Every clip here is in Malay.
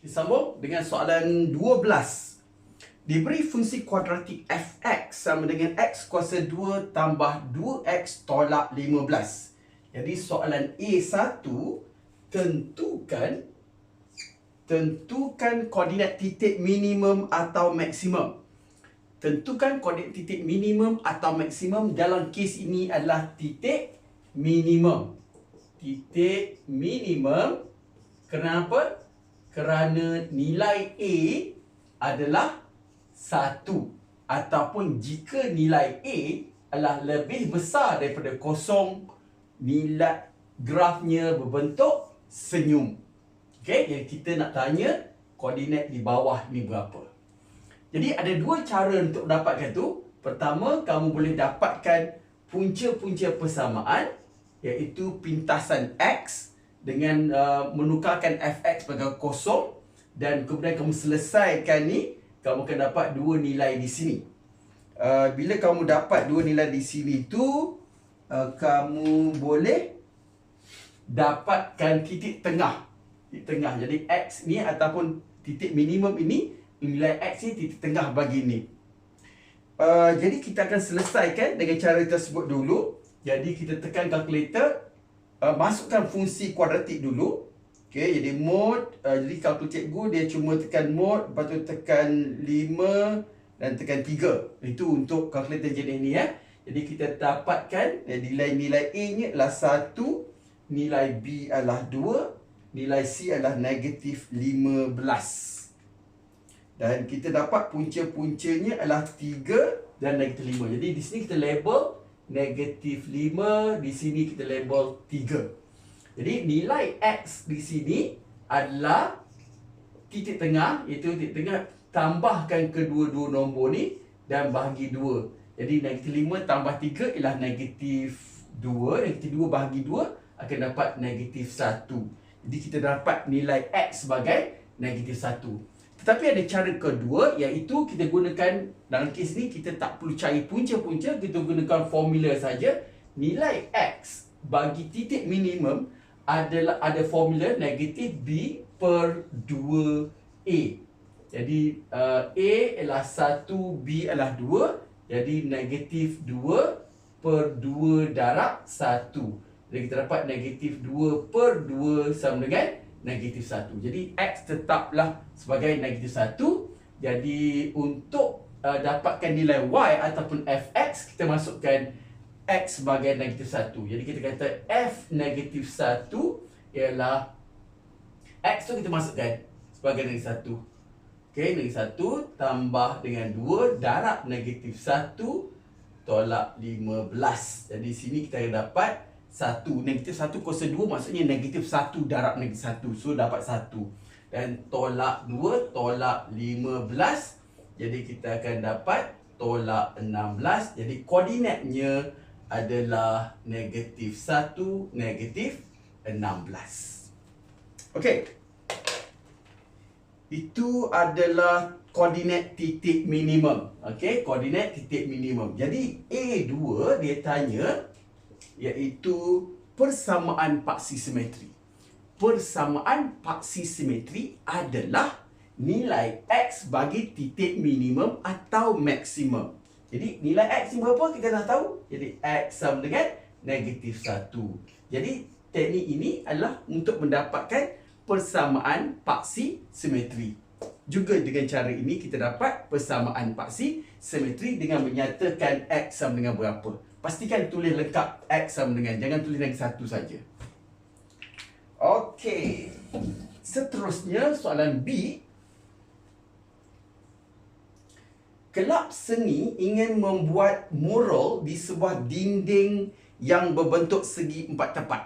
Kita sambung dengan soalan 12. Diberi fungsi kuadratik fx sama dengan x kuasa 2 tambah 2x tolak 15. Jadi soalan A1 tentukan tentukan koordinat titik minimum atau maksimum. Tentukan koordinat titik minimum atau maksimum dalam kes ini adalah titik minimum. Titik minimum kenapa? Kerana nilai A adalah 1 ataupun jika nilai A adalah lebih besar daripada kosong nilai grafnya berbentuk senyum. Okey, yang kita nak tanya koordinat di bawah ni berapa. Jadi ada dua cara untuk dapatkan tu. Pertama, kamu boleh dapatkan punca-punca persamaan iaitu pintasan X dengan uh, menukarkan fx sebagai kosong dan kemudian kamu selesaikan ni, kamu akan dapat dua nilai di sini. Uh, bila kamu dapat dua nilai di sini tu, uh, kamu boleh dapatkan titik tengah di tengah. Jadi X ni ataupun titik minimum ini nilai X ni titik tengah bagi ni. Uh, jadi kita akan selesaikan dengan cara tersebut dulu. Jadi kita tekan kalkulator uh, masukkan fungsi kuadratik dulu. Okey, jadi mod uh, jadi kalkulator cikgu dia cuma tekan mod lepas tu tekan 5 dan tekan 3. Itu untuk kalkulator jenis ni ya. Jadi kita dapatkan nilai-nilai A nya adalah 1, nilai B adalah 2, nilai C adalah negatif 15 dan kita dapat punca-puncanya adalah 3 dan negatif 5 jadi di sini kita label negatif 5 di sini kita label 3 jadi nilai X di sini adalah titik tengah iaitu titik tengah tambahkan kedua-dua nombor ni dan bahagi 2 jadi negatif 5 tambah 3 ialah negatif 2 negatif 2 bahagi 2 akan dapat negatif 1 jadi kita dapat nilai X sebagai negatif 1. Tetapi ada cara kedua iaitu kita gunakan dalam kes ni kita tak perlu cari punca-punca, kita gunakan formula saja. Nilai X bagi titik minimum adalah ada formula negatif B per 2A. Jadi uh, A adalah 1, B adalah 2. Jadi negatif 2 per 2 darab 1. Jadi kita dapat negatif 2 per 2 sama dengan negatif 1. Jadi X tetaplah sebagai negatif 1. Jadi untuk uh, dapatkan nilai Y ataupun Fx, kita masukkan X sebagai negatif 1. Jadi kita kata F negatif 1 ialah X tu kita masukkan sebagai negatif 1. Okey, negatif 1 tambah dengan 2 darab negatif 1 tolak 15. Jadi sini kita akan dapat satu negatif satu kuasa dua maksudnya negatif satu darab negatif satu. So dapat satu. Dan tolak dua tolak lima belas jadi kita akan dapat tolak enam belas. Jadi koordinatnya adalah negatif satu negatif enam belas. Okey. Itu adalah koordinat titik minimum. Okey koordinat titik minimum. Jadi A2 dia tanya iaitu persamaan paksi simetri. Persamaan paksi simetri adalah nilai X bagi titik minimum atau maksimum. Jadi nilai X ni berapa kita dah tahu. Jadi X sama dengan negatif 1. Jadi teknik ini adalah untuk mendapatkan persamaan paksi simetri. Juga dengan cara ini kita dapat persamaan paksi simetri dengan menyatakan X sama dengan berapa. Pastikan tulis lengkap X sama dengan Jangan tulis lagi satu saja. Okey. Seterusnya soalan B. Kelab seni ingin membuat mural di sebuah dinding yang berbentuk segi empat tepat.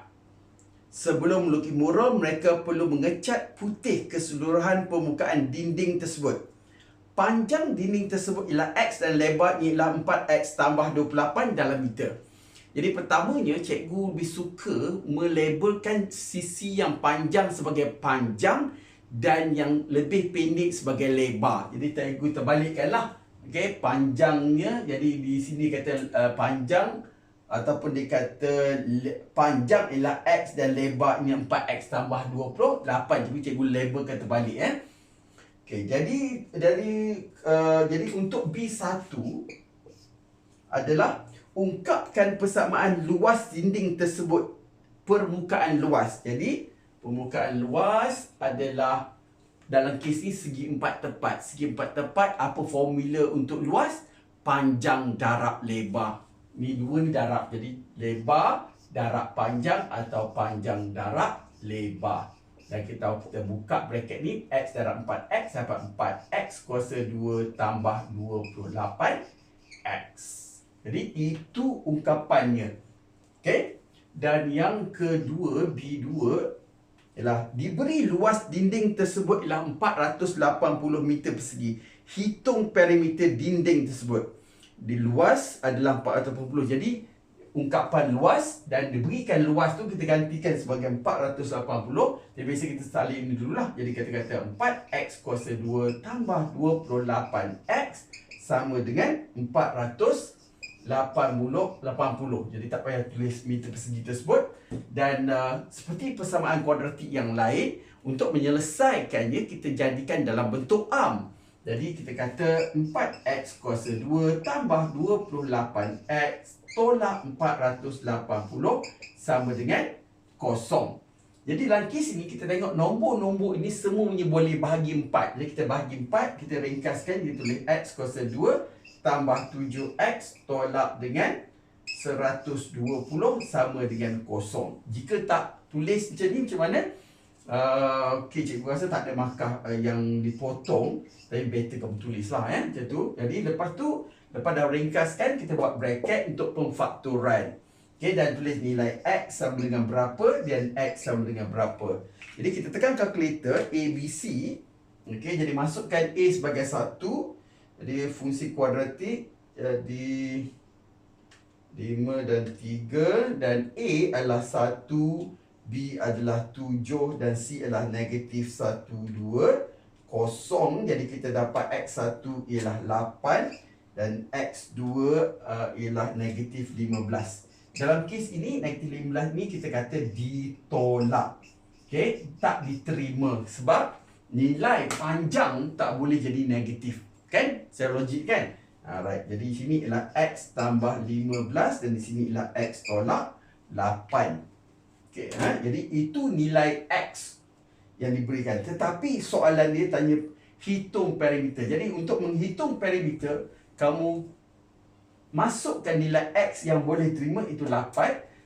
Sebelum melukis mural, mereka perlu mengecat putih keseluruhan permukaan dinding tersebut panjang dinding tersebut ialah X dan lebarnya ialah 4X tambah 28 dalam meter. Jadi pertamanya cikgu lebih suka melabelkan sisi yang panjang sebagai panjang dan yang lebih pendek sebagai lebar. Jadi cikgu terbalikkanlah. Okey, panjangnya jadi di sini kata uh, panjang ataupun dia kata panjang ialah X dan lebar ini 4X tambah 20 8 jadi cikgu labelkan terbalik eh Okey jadi dari uh, jadi untuk B1 adalah ungkapkan persamaan luas dinding tersebut permukaan luas jadi permukaan luas adalah dalam kes ni segi empat tepat. Segi empat tepat apa formula untuk luas? Panjang darab lebar. Ni dua ni darab. Jadi lebar darab panjang atau panjang darab lebar. Dan kita tahu kita buka bracket ni X darab 4X dapat 4X kuasa 2 tambah 28X. Jadi itu ungkapannya. Okay? Dan yang kedua B2 ialah diberi luas dinding tersebut ialah 480 meter persegi. Hitung perimeter dinding tersebut. Di luas adalah 480. Jadi ungkapan luas dan diberikan luas tu kita gantikan sebagai 480. Jadi biasa kita salin ni dululah. Jadi kita kata 4x kuasa 2 tambah 28x sama dengan 400 80 80 jadi tak payah tulis meter persegi tersebut dan uh, seperti persamaan kuadratik yang lain untuk menyelesaikannya kita jadikan dalam bentuk arm jadi kita kata 4x kuasa 2 tambah 28x tolak 480 sama dengan kosong jadi dalam kes ini kita tengok nombor-nombor ini semuanya boleh bahagi 4 jadi kita bahagi 4 kita ringkaskan kita tulis x kuasa 2 tambah 7x tolak dengan 120 sama dengan kosong. Jika tak tulis macam ni macam mana? Uh, okay, cikgu rasa tak ada markah uh, yang dipotong Tapi better kamu tulis lah eh, macam tu. Jadi lepas tu, lepas dah ringkaskan Kita buat bracket untuk pemfaktoran Okay, dan tulis nilai X sama dengan berapa Dan X sama dengan berapa. Jadi kita tekan kalkulator ABC Okay, jadi masukkan A sebagai satu jadi fungsi kuadratik jadi 5 dan 3 dan A adalah 1, B adalah 7 dan C adalah negatif 1, 2 kosong jadi kita dapat X1 ialah 8 dan X2 uh, ialah negatif 15 dalam kes ini negatif 15 ni kita kata ditolak okay? tak diterima sebab nilai panjang tak boleh jadi negatif Kan? Secara logik kan? Alright. Jadi di sini ialah X tambah 15 dan di sini ialah X tolak 8. Okay. Ha? Jadi itu nilai X yang diberikan. Tetapi soalan dia tanya hitung perimeter. Jadi untuk menghitung perimeter, kamu masukkan nilai X yang boleh terima itu 8.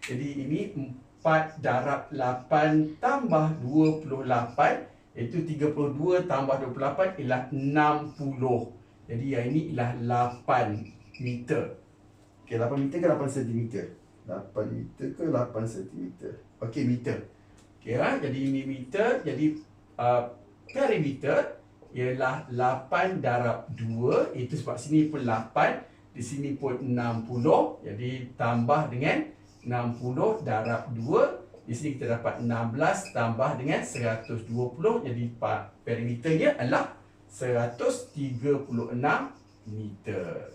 Jadi ini 4 darab 8 tambah 28 iaitu 32 tambah 28 ialah 60. Jadi yang ini ialah 8 meter. Okey, 8 meter ke 8 sentimeter? 8 meter ke 8 sentimeter? Okey, meter. Okey, ha? jadi ini meter. Jadi uh, perimeter ialah 8 darab 2. Itu sebab sini pun 8. Di sini pun 60. Jadi tambah dengan 60 darab 2. Di sini kita dapat 16 tambah dengan 120. Jadi perimeternya adalah 136 meter.